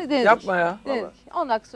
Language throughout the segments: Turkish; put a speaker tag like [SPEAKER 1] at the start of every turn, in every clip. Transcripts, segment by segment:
[SPEAKER 1] bir denedik.
[SPEAKER 2] Yapma ya.
[SPEAKER 1] 10 dakika sonra.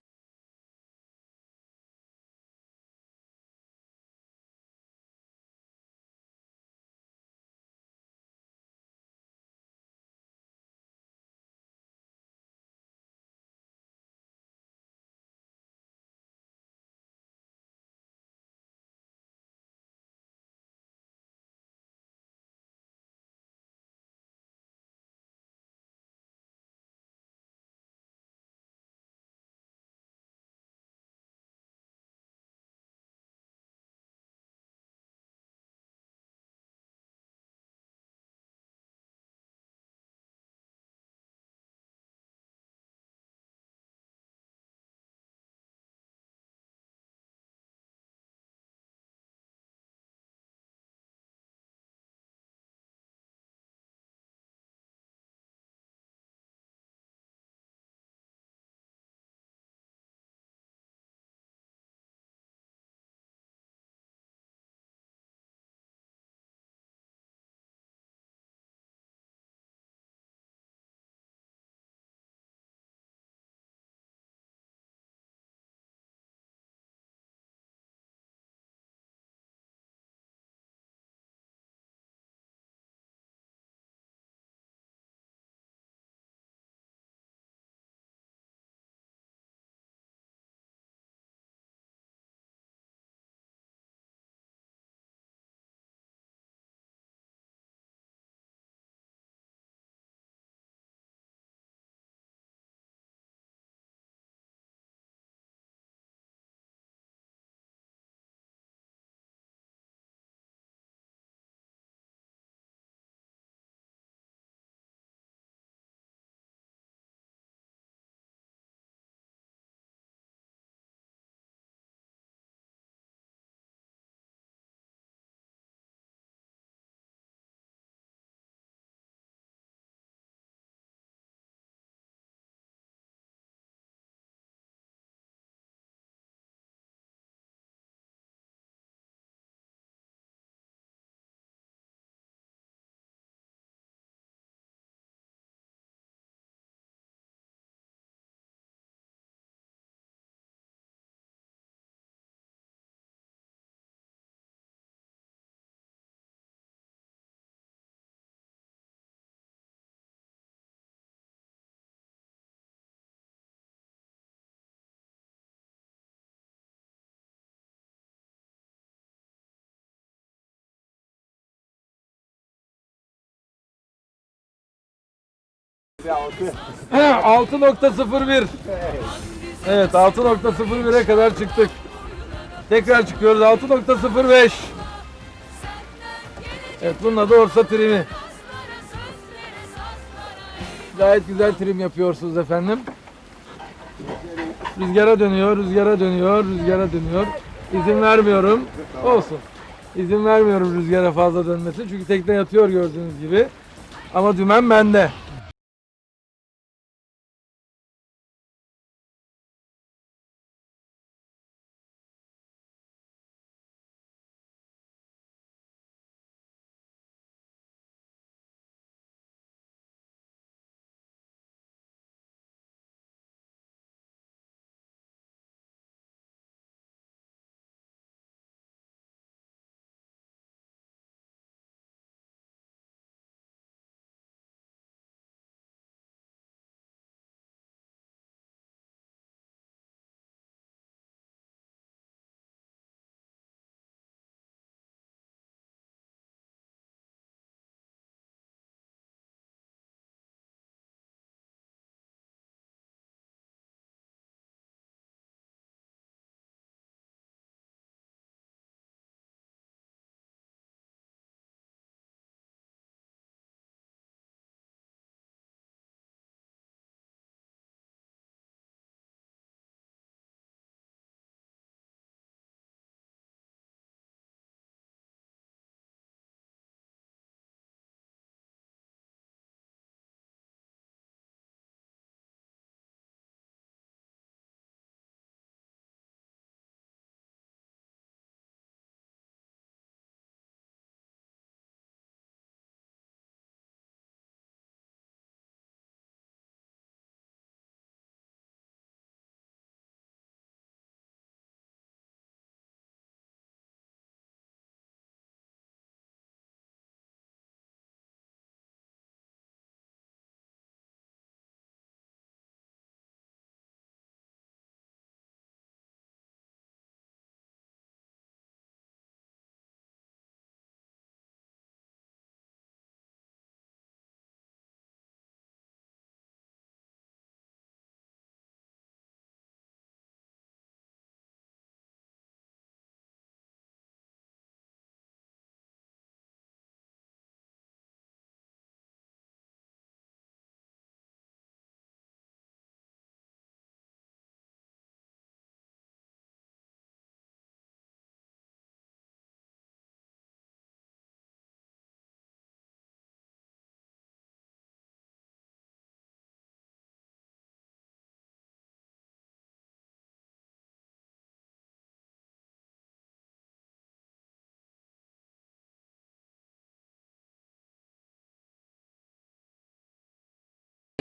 [SPEAKER 2] 6.01. Evet 6.01'e kadar çıktık. Tekrar çıkıyoruz 6.05. Evet bununla da orsa trimi. Gayet güzel trim yapıyorsunuz efendim. Rüzgara dönüyor, rüzgara dönüyor, rüzgara dönüyor. İzin vermiyorum. Olsun. İzin vermiyorum rüzgara fazla dönmesi. Çünkü tekne yatıyor gördüğünüz gibi. Ama dümen bende.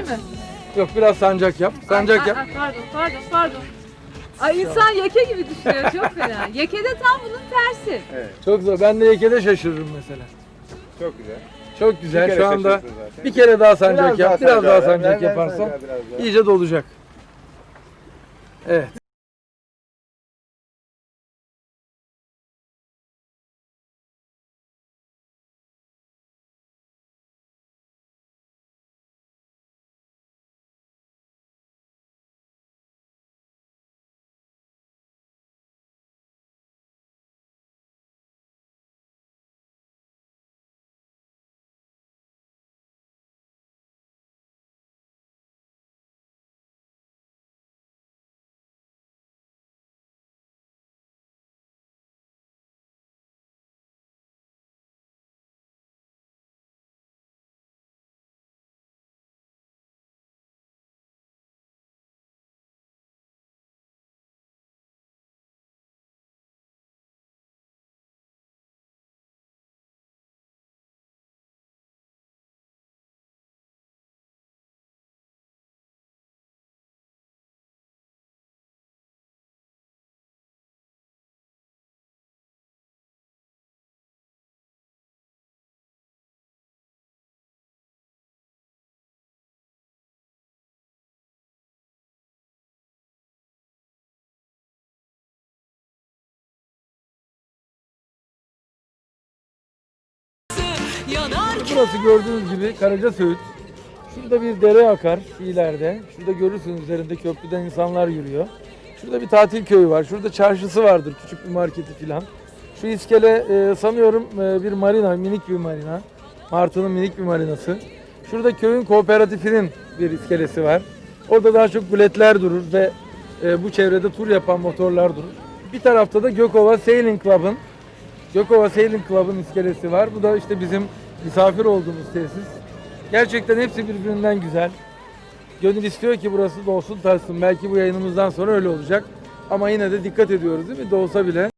[SPEAKER 1] Mi?
[SPEAKER 2] Yok biraz sancak yap. Sancak
[SPEAKER 1] Ay,
[SPEAKER 2] yap.
[SPEAKER 1] ay, pardon, pardon, pardon. Ay insan yeke gibi düşünüyor, çok fena. Yeke de tam bunun tersi.
[SPEAKER 3] Evet.
[SPEAKER 2] Çok zor. Ben de yekede şaşırırım mesela.
[SPEAKER 3] Çok güzel.
[SPEAKER 2] Çok
[SPEAKER 3] Bir
[SPEAKER 2] güzel.
[SPEAKER 3] kere
[SPEAKER 2] Şu anda
[SPEAKER 3] şaşırsın zaten.
[SPEAKER 2] bir kere daha sancak yap. Biraz daha
[SPEAKER 3] ver,
[SPEAKER 2] sancak
[SPEAKER 3] ver, ver
[SPEAKER 2] yaparsan
[SPEAKER 3] sancağı biraz daha.
[SPEAKER 2] iyice dolacak. Evet. Burası gördüğünüz gibi Karaca Söğüt. Şurada bir dere akar ileride. Şurada görürsünüz üzerinde köprüden insanlar yürüyor. Şurada bir tatil köyü var. Şurada çarşısı vardır. Küçük bir marketi filan. Şu iskele e, sanıyorum e, bir marina, minik bir marina. Martı'nın minik bir marinası. Şurada köyün kooperatifinin bir iskelesi var. Orada daha çok biletler durur ve e, bu çevrede tur yapan motorlar durur. Bir tarafta da Gökova Sailing Club'ın Gökova Sailing Club'ın iskelesi var. Bu da işte bizim misafir olduğumuz tesis. Gerçekten hepsi birbirinden güzel. Gönül istiyor ki burası dolsun taşsın. Belki bu yayınımızdan sonra öyle olacak. Ama yine de dikkat ediyoruz değil mi? Dolsa bile.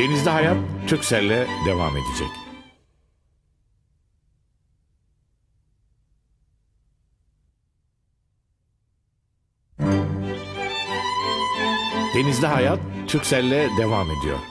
[SPEAKER 4] Denizde Hayat Türkcell'le devam edecek. Denizde Hayat Türkcell'le devam ediyor.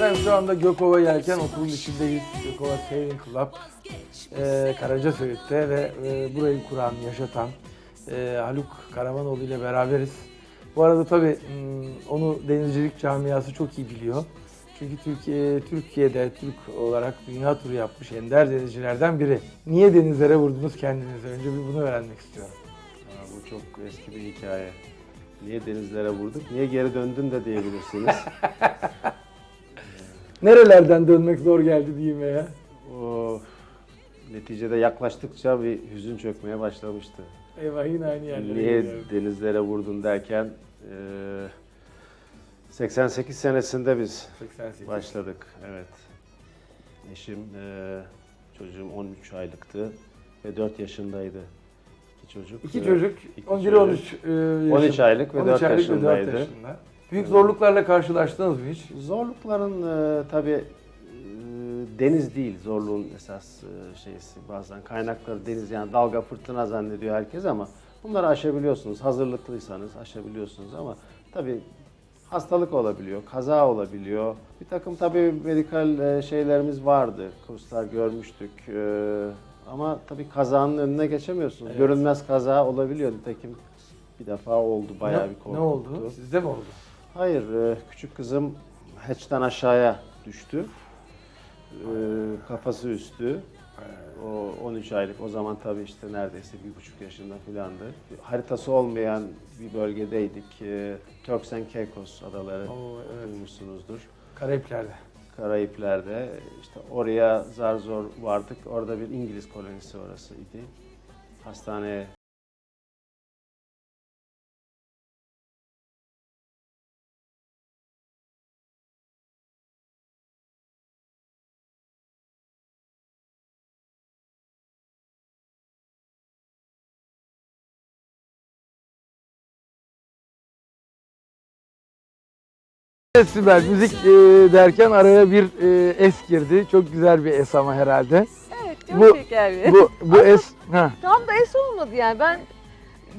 [SPEAKER 2] Ben şu anda Gökova Yelken okulun içindeyiz. Gökova Sailing Club. Ee, Karaca Söğüt'te ve e, burayı kuran, yaşatan e, Haluk Karamanoğlu ile beraberiz. Bu arada tabii hmm, onu denizcilik camiası çok iyi biliyor. Çünkü Türkiye, Türkiye'de Türk olarak dünya turu yapmış ender denizcilerden biri. Niye denizlere vurdunuz kendinizi? Önce bir bunu öğrenmek istiyorum.
[SPEAKER 3] Aa, bu çok eski bir hikaye. Niye denizlere vurduk? Niye geri döndün de diyebilirsiniz.
[SPEAKER 2] Nerelerden dönmek zor geldi diyeyim ya.
[SPEAKER 3] o neticede yaklaştıkça bir hüzün çökmeye başlamıştı.
[SPEAKER 2] Eyvah yine aynı yerlere
[SPEAKER 3] Niye
[SPEAKER 2] geliyorum.
[SPEAKER 3] denizlere vurdun derken eee, 88 senesinde biz
[SPEAKER 2] 88.
[SPEAKER 3] başladık. Evet. Eşim, eee, çocuğum 13 aylıktı ve 4 yaşındaydı. İki çocuk.
[SPEAKER 2] İki
[SPEAKER 3] Ee,
[SPEAKER 2] çocuk,
[SPEAKER 3] iki
[SPEAKER 2] 11
[SPEAKER 3] çocuk.
[SPEAKER 2] 13 e, yaşında.
[SPEAKER 3] 13 aylık ve
[SPEAKER 2] 13
[SPEAKER 3] 4
[SPEAKER 2] aylık ve dört
[SPEAKER 3] yaşındaydı.
[SPEAKER 2] yaşında. Büyük zorluklarla karşılaştınız mı hiç?
[SPEAKER 3] Zorlukların e, tabii e, deniz değil zorluğun esas e, şeysi. Bazen kaynakları deniz yani dalga fırtına zannediyor herkes ama bunları aşabiliyorsunuz. Hazırlıklıysanız aşabiliyorsunuz ama tabii hastalık olabiliyor, kaza olabiliyor. Bir takım tabii medikal e, şeylerimiz vardı. Kurslar görmüştük. E, ama tabii kazanın önüne geçemiyorsunuz.
[SPEAKER 2] Evet.
[SPEAKER 3] Görünmez kaza olabiliyor. Nitekim bir defa oldu. Bayağı
[SPEAKER 2] ne,
[SPEAKER 3] bir korkuttu.
[SPEAKER 2] ne oldu? Sizde mi oldu?
[SPEAKER 3] Hayır, e, küçük kızım hatch'ten aşağıya düştü. E, kafası üstü. O 13 aylık o zaman tabii işte neredeyse bir buçuk yaşında filandı. Haritası olmayan bir bölgedeydik. E, Turks and Caicos adaları
[SPEAKER 2] Oo, evet.
[SPEAKER 3] duymuşsunuzdur.
[SPEAKER 2] Karayipler'de.
[SPEAKER 3] Karayipler'de işte oraya zar zor vardık. Orada bir İngiliz kolonisi orasıydı. Hastaneye
[SPEAKER 2] Evet Sibel, müzik e, derken araya bir e, es girdi. Çok güzel bir es ama herhalde.
[SPEAKER 1] Evet çok
[SPEAKER 2] Bu-
[SPEAKER 1] şeker bir.
[SPEAKER 2] Bu bu es ha
[SPEAKER 1] Tam da es olmadı yani. Ben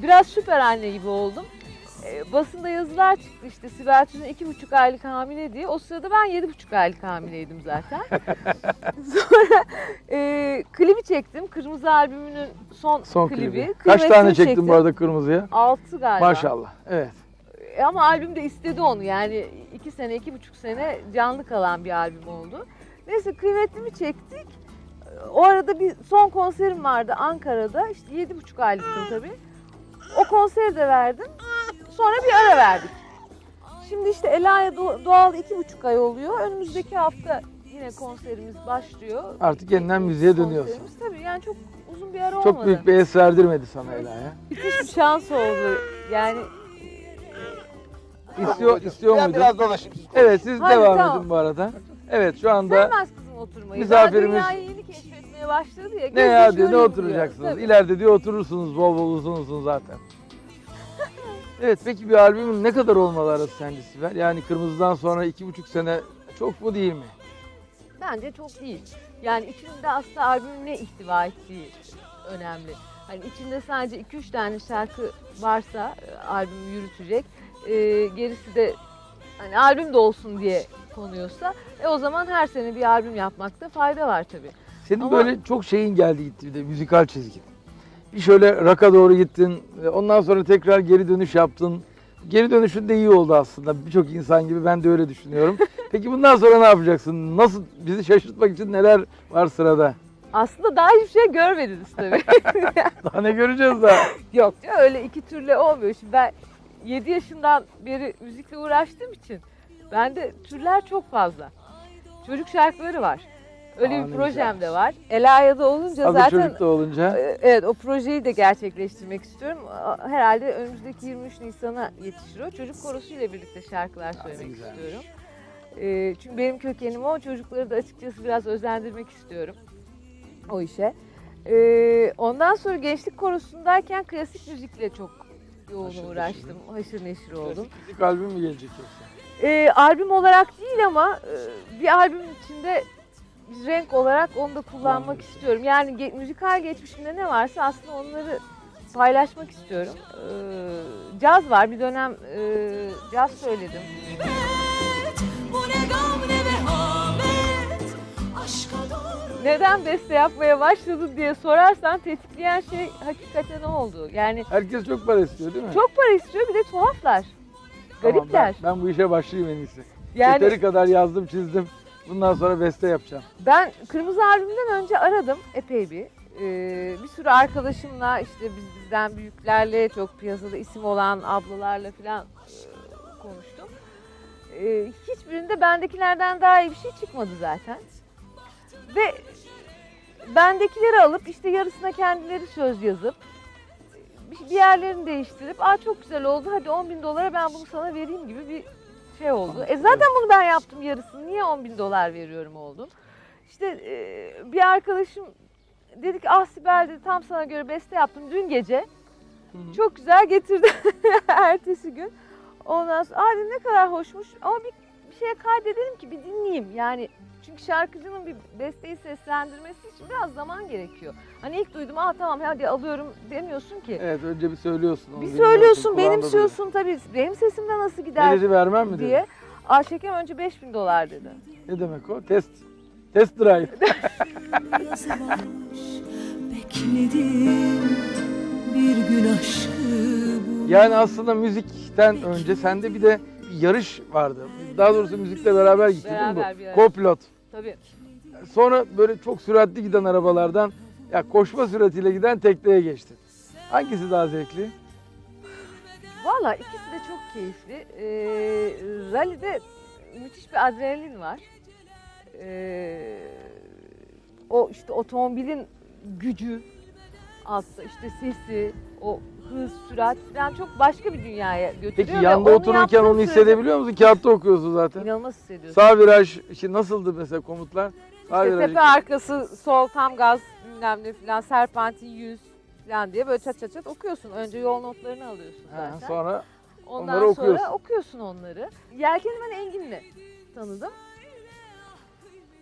[SPEAKER 1] biraz süper anne gibi oldum. Ee, basında yazılar çıktı işte Sibel Tüzün iki buçuk aylık hamile diye. O sırada ben yedi buçuk aylık hamileydim zaten. Sonra e, klibi çektim. Kırmızı albümünün son,
[SPEAKER 2] son
[SPEAKER 1] klibi.
[SPEAKER 2] klibi. Kaç tane çektin bu arada kırmızıya?
[SPEAKER 1] Altı galiba.
[SPEAKER 2] Maşallah. Evet.
[SPEAKER 1] E, Ama albüm de istedi onu yani iki sene, iki buçuk sene canlı kalan bir albüm oldu. Neyse kıymetlimi çektik. O arada bir son konserim vardı Ankara'da. İşte yedi buçuk aylıktım tabii. O konseri de verdim. Sonra bir ara verdik. Şimdi işte Ela'ya Do- Doğal iki buçuk ay oluyor. Önümüzdeki hafta yine konserimiz başlıyor.
[SPEAKER 2] Artık yeniden müziğe dönüyorsun.
[SPEAKER 1] Tabii yani çok uzun bir ara
[SPEAKER 2] Çok
[SPEAKER 1] olmadı.
[SPEAKER 2] büyük bir es verdirmedi sana Ela'ya.
[SPEAKER 1] Müthiş bir şans oldu. Yani
[SPEAKER 2] İstiyor, istiyor
[SPEAKER 5] Ben
[SPEAKER 2] muydun?
[SPEAKER 5] biraz dolaşayım.
[SPEAKER 2] Evet siz
[SPEAKER 1] Hadi,
[SPEAKER 2] devam
[SPEAKER 1] tamam.
[SPEAKER 2] edin bu arada. Evet şu anda
[SPEAKER 1] Sevmez kızım oturmayı.
[SPEAKER 2] misafirimiz-
[SPEAKER 1] Daha dünyayı yeni keşfetmeye başladı ya.
[SPEAKER 2] ne ya diyor ne oturacaksınız?
[SPEAKER 1] Tabii.
[SPEAKER 2] İleride diyor oturursunuz bol bol uzun uzun zaten. evet peki bir albümün ne kadar olmalı arası sence Sibel? Yani Kırmızı'dan sonra iki buçuk sene çok mu değil mi?
[SPEAKER 1] Bence çok değil. Yani içinde aslında albümün ne ihtiva ettiği önemli. Hani içinde sadece 2-3 tane şarkı varsa e, albümü yürütecek. E, gerisi de hani albüm de olsun diye konuyorsa e o zaman her sene bir albüm yapmakta fayda var tabii.
[SPEAKER 2] Senin
[SPEAKER 1] Ama-
[SPEAKER 2] böyle çok şeyin geldi gitti bir de müzikal çizgin. Bir şöyle rock'a doğru gittin. e, Ondan sonra tekrar geri dönüş yaptın. Geri dönüşün de iyi oldu aslında. Birçok insan gibi ben de öyle düşünüyorum. Peki bundan sonra ne yapacaksın? Nasıl bizi şaşırtmak için neler var sırada?
[SPEAKER 1] Aslında daha hiçbir şey görmediniz tabii.
[SPEAKER 2] Daha ne göreceğiz daha?
[SPEAKER 1] Yok ya öyle iki türlü olmuyor. Şimdi ben 7 yaşından beri müzikle uğraştığım için bende türler çok fazla. Çocuk şarkıları var. Öyle
[SPEAKER 2] Aa,
[SPEAKER 1] bir projem
[SPEAKER 2] güzel.
[SPEAKER 1] de var. Ela'ya da olunca
[SPEAKER 2] Hazır
[SPEAKER 1] zaten
[SPEAKER 2] çocuk da olunca.
[SPEAKER 1] e, evet o projeyi de gerçekleştirmek istiyorum. Herhalde önümüzdeki 23 Nisan'a yetişir o. Çocuk korosuyla birlikte şarkılar söylemek
[SPEAKER 2] güzelmiş.
[SPEAKER 1] istiyorum. E, çünkü benim kökenim o. Çocukları da açıkçası biraz özendirmek istiyorum o işe. E, ondan sonra gençlik korosundayken klasik müzikle çok yoğun
[SPEAKER 2] Haşır neşir
[SPEAKER 1] uğraştım. Haşır neşir oldum.
[SPEAKER 2] Müzik albüm mü gelecek yoksa?
[SPEAKER 1] E, albüm olarak değil ama e, bir albümün içinde bir renk olarak onu da kullanmak
[SPEAKER 2] Kullanmak
[SPEAKER 1] istiyorum. Yani ge- müzikal geçmişimde ne varsa aslında onları paylaşmak istiyorum. E, caz var. Bir dönem e, caz söyledim. Neden beste yapmaya başladın diye sorarsan tetikleyen şey hakikaten o oldu. Yani
[SPEAKER 2] Herkes çok para istiyor değil mi?
[SPEAKER 1] çok para istiyor bir de tuhaflar.
[SPEAKER 2] Tamam,
[SPEAKER 1] Garipler.
[SPEAKER 2] ben, ben bu işe başlayayım en iyisi.
[SPEAKER 1] Yani
[SPEAKER 2] Yeteri kadar yazdım çizdim. Bundan sonra beste yapacağım.
[SPEAKER 1] Ben Kırmızı Albüm'den önce aradım epey bir. Ee, bir sürü arkadaşımla işte biz bizden büyüklerle çok piyasada isim olan ablalarla falan e, konuştum. Ee, hiçbirinde bendekilerden daha iyi bir şey çıkmadı zaten. Ve bendekileri alıp işte yarısına kendileri söz yazıp bir yerlerini değiştirip aa çok güzel oldu hadi 10 bin dolara ben bunu sana vereyim gibi bir şey oldu. E zaten bunu ben yaptım yarısını niye 10 bin dolar veriyorum oldum. İşte e, bir arkadaşım dedi ki ah Sibel dedi tam sana göre beste yaptım dün gece. Çok güzel getirdi ertesi gün. Ondan sonra aa ne kadar hoşmuş ama bir şeye kaydedelim ki bir dinleyeyim. Yani Çünkü şarkıcının bir besteyi seslendirmesi için biraz zaman gerekiyor. Hani ilk duydum aa tamam hadi alıyorum demiyorsun ki.
[SPEAKER 2] Evet önce bir söylüyorsun. onu
[SPEAKER 1] bir söylüyorsun, benimsiyorsun tabii. Benim sesimden nasıl gider
[SPEAKER 2] dedi vermem mi dedi?
[SPEAKER 1] diye. Ayşekem önce 5000 dolar dedi.
[SPEAKER 2] Ne demek o? Test. Test drive.
[SPEAKER 6] Bekledim bir gün aşkı bu
[SPEAKER 2] Yani aslında müzikten önce sende bir de bir yarış vardı. Daha doğrusu müzikle beraber gitti
[SPEAKER 1] Beraber
[SPEAKER 2] değil
[SPEAKER 1] bir
[SPEAKER 2] mi?
[SPEAKER 1] yarış.
[SPEAKER 2] Co-pilot.
[SPEAKER 1] Tabii.
[SPEAKER 2] Sonra böyle çok süratli giden arabalardan ya koşma süratiyle giden tekneye geçti. Hangisi daha zevkli?
[SPEAKER 1] Valla ikisi de çok keyifli. Ee, rally'de müthiş bir adrenalin var. Ee, o işte otomobilin gücü, altta işte sesi, o hız, sürat falan çok başka bir dünyaya götürüyor.
[SPEAKER 2] Peki
[SPEAKER 1] ve
[SPEAKER 2] yanda
[SPEAKER 1] onu
[SPEAKER 2] otururken onu hissedebiliyor musun? Kağıtta okuyorsun zaten.
[SPEAKER 1] İnanılmaz hissediyorsun.
[SPEAKER 2] Sağ viraj, işte nasıldı mesela komutlar? Sağ
[SPEAKER 1] İşte
[SPEAKER 2] viraj.
[SPEAKER 1] tepe arkası, sol tam gaz bilmem ne falan, serpentin 100 falan diye böyle çat çat çat okuyorsun. Önce yol notlarını alıyorsun
[SPEAKER 2] Ha,
[SPEAKER 1] zaten.
[SPEAKER 2] sonra
[SPEAKER 1] Ondan
[SPEAKER 2] onları
[SPEAKER 1] sonra
[SPEAKER 2] okuyorsun.
[SPEAKER 1] okuyorsun onları. Yelken'i ben Engin'le tanıdım.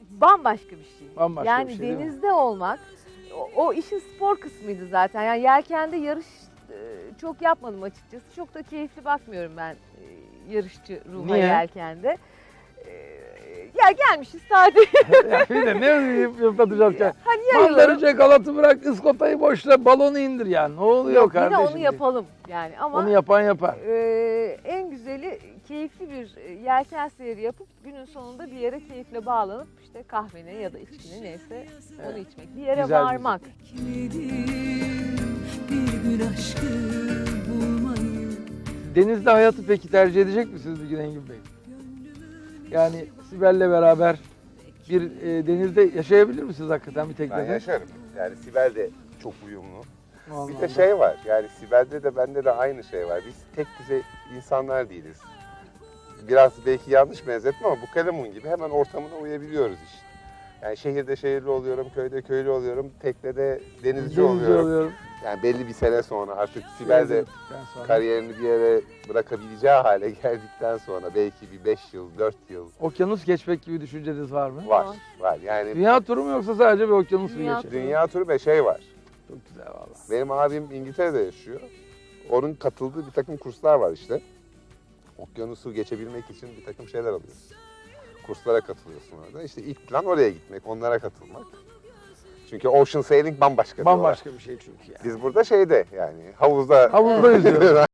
[SPEAKER 1] Bambaşka bir şey.
[SPEAKER 2] bambaşka
[SPEAKER 1] yani
[SPEAKER 2] bir şey değil mi?
[SPEAKER 1] denizde olmak, o, o işin spor kısmıydı zaten. Yani yelkende yarış e, çok yapmadım açıkçası. Çok da keyifli bakmıyorum ben e, yarışçı ruha
[SPEAKER 2] Niye?
[SPEAKER 1] yelkende. E, ya gelmişiz sadece.
[SPEAKER 2] ya bir de ne yapacağız ki?
[SPEAKER 1] hani yayılalım.
[SPEAKER 2] çekalatı bırak, ıskotayı boşla, balonu indir yani. Ne oluyor
[SPEAKER 1] Yok,
[SPEAKER 2] kardeşim?
[SPEAKER 1] Yine onu yapalım yani ama
[SPEAKER 2] Onu yapan yapar.
[SPEAKER 1] e, en güzeli keyifli bir e, yelken seyri yapıp günün sonunda bir yere keyifle bağlanıp işte kahveni ya da içkini neyse onu
[SPEAKER 2] Evet.
[SPEAKER 1] içmek. Bir yere
[SPEAKER 2] Güzel
[SPEAKER 1] varmak.
[SPEAKER 6] Bir gün aşkı bulmayı
[SPEAKER 2] Denizde hayatı peki tercih edecek misiniz bir gün Engin Bey? Yani Sibel'le beraber bir e, denizde yaşayabilir misiniz hakikaten bir
[SPEAKER 5] Ben
[SPEAKER 2] teknede?
[SPEAKER 5] yaşarım. Yani Sibel de çok uyumlu.
[SPEAKER 2] Vallahi.
[SPEAKER 5] Bir de şey var. Yani Sibel'de de bende de aynı şey var. Biz tek düze insanlar değiliz. Biraz belki yanlış benzetme ama bu kalemun gibi hemen ortamına uyabiliyoruz işte. Yani şehirde şehirli oluyorum, köyde köylü oluyorum, teknede denizci,
[SPEAKER 2] Denizci
[SPEAKER 5] oluyorum.
[SPEAKER 2] oluyorum.
[SPEAKER 5] Yani belli bir sene sonra artık Sibel de kariyerini bir yere bırakabileceği hale geldikten sonra belki bir 5 yıl, 4 yıl
[SPEAKER 2] Okyanus geçmek gibi düşünceniz var mı?
[SPEAKER 5] var.
[SPEAKER 1] Var.
[SPEAKER 5] Yani
[SPEAKER 2] Dünya turu mu yoksa sadece bir okyanus mu
[SPEAKER 1] turu.
[SPEAKER 5] dünya turu ve şey var.
[SPEAKER 2] Çok güzel valla.
[SPEAKER 5] Benim abim İngiltere'de yaşıyor. Onun katıldığı bir takım kurslar var işte. Okyanusu geçebilmek için bir takım şeyler alıyorsun. Kurslara katılıyorsun orada. İşte ilk plan oraya gitmek, onlara katılmak. Çünkü ocean sailing bambaşka bir olay.
[SPEAKER 2] Bambaşka bir şey çünkü yani.
[SPEAKER 5] Biz burada şeyde yani havuzda
[SPEAKER 2] Havuzda yüzüyoruz.